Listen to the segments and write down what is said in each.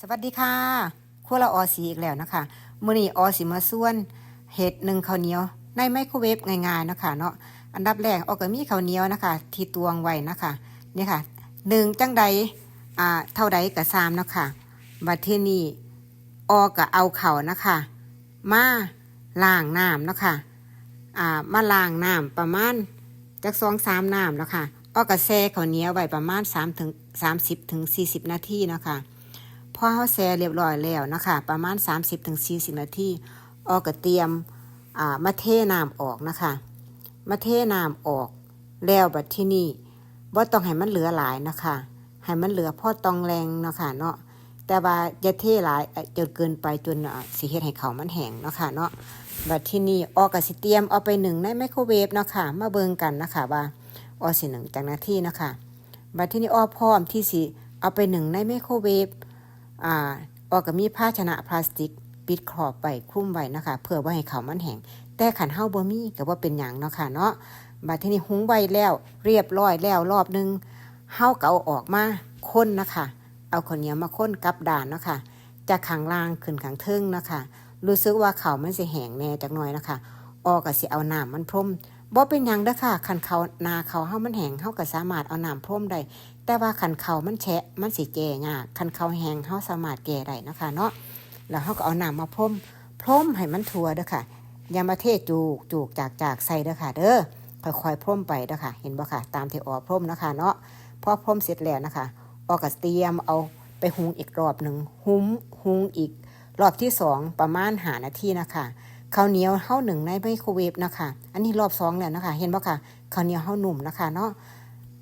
สวัสดีค่ะครัวเราออสีอีกแล้วนะคะมื้อนี้ออสีมาส่วนเห็ดหนึ่งข้าวเหนียว ในไมโครเวฟง่ายๆนะคะเนาะอันดับแรกออกก็มีข้าวเหนียวนะคะ ที่ตวงไว้นะคะนี่ค่ะหนึ่งจังใดอ่าเท่าใดกับซามนะคะบัดที่นี่ออกก็เอาเข่านะคะ มาล้างน้ำนะคะอ่ามาล้างน้ำประมาณจากสองสามน้ำแล้วค่ะออกก็แช่ข้าวเหนียวไว้ประมาณ3ถึง30ถึง40นาทีนะคะ พอเขาแซ่เรียบร้อยแล้วนะคะ ประมาณ 30-40 นาทีออกก็เตรียมมาเทน้ำออกนะคะ มาเทน้ำออกแล้วบัดที่นี่บ่ต้องให้มันเหลือหลายนะคะให้มันเหลือพอตองแรงเนาะค่ะเนาะแต่ว่าอย่าเทหลายเอ่อจนเกินไปจนอ่าสิเฮ็ดให้เขามันแห้งเนาะค่ะเนาะบัดที่นี่ออกก็สิเตรียมเอาไปหนึ่งในไมโครเวฟเนาะค่ะมาเบิงกันนะคะว่าออสิหนึ่งจากนาทีเนาะคะบัดที่นี่ออพร้อมที่สิเอาไปหนึ่งในไมโครเวฟ อ่าออกก็มีภาชนะพลาสติก ปิดขอบไปคลุ้มไว้นะคะเพื่อว่าให้เขามันแห้งแต่ขันเฮาบ่มีก็ว่าเป็นหยังเนาะค่ะเนาะบัดทีนี้หุงไว้แล้ว เรียบร้อยแล้วรอบหนึงเฮาก็เอาออกมาค้นนะคะ เอาข้าวเหนียวมาค้นกับด่านเนาะค่ะจากข้างล่างขึ้นข้างเทิงเนาะค่ะรู้สึกว่าเขามันสิแห้งแน่จักหน่อยนะคะออกก็สิเอาน้ำมันพรมบ่เป็นหยังเด้อค่ะคันเขานาเขาเฮามันแห้งเฮาก็สามารถเอาน้ำพรมได้ แต่ว่าคันเขามันแฉะมันสิแก่ยากคันเขาแห้งเฮาสามารถแก่ได้นะคะเนาะแล้วเฮาก็เอาน้ำมาพรมพรมให้มันทั่วเด้อค่ะยามาเทจูกจูกจากจากใส่เด้อค่ะ เด้อค่อยๆพรมไปเด้อค่ะ เห็นบ่ค่ะ ตามที่ออพรมนะคะ เนาะพอพรมเสร็จแล้วนะคะ ออกก็เตรียมเอาไปหุงอีกรอบหนึ่งหุงหุงอีก รอบที่สองประมาณหานาทีนะคะข้าวเหนียวเฮาหนึ่งในไมโครเวฟนะคะ อันนี้รอบสองแล้วนะคะ เห็นบ่ค่ะข้าวเหนียวเฮาหนุ่มนะคะ เนาะ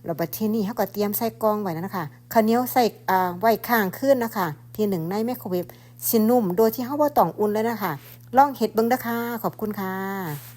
แล้วบัดที่นี่เขาก็เตรียมใส่กองไว้นะคะข้าวเหนียวใส่อ่าไว้ข้างขึ้นนะคะ ที่หนึ่งในไมโครเวฟสินุ่มโดยที่เขาว่าต้องอุ่นเลยนะคะ ลองเห็ดเบิ้งนะคะ ขอบคุณค่ะ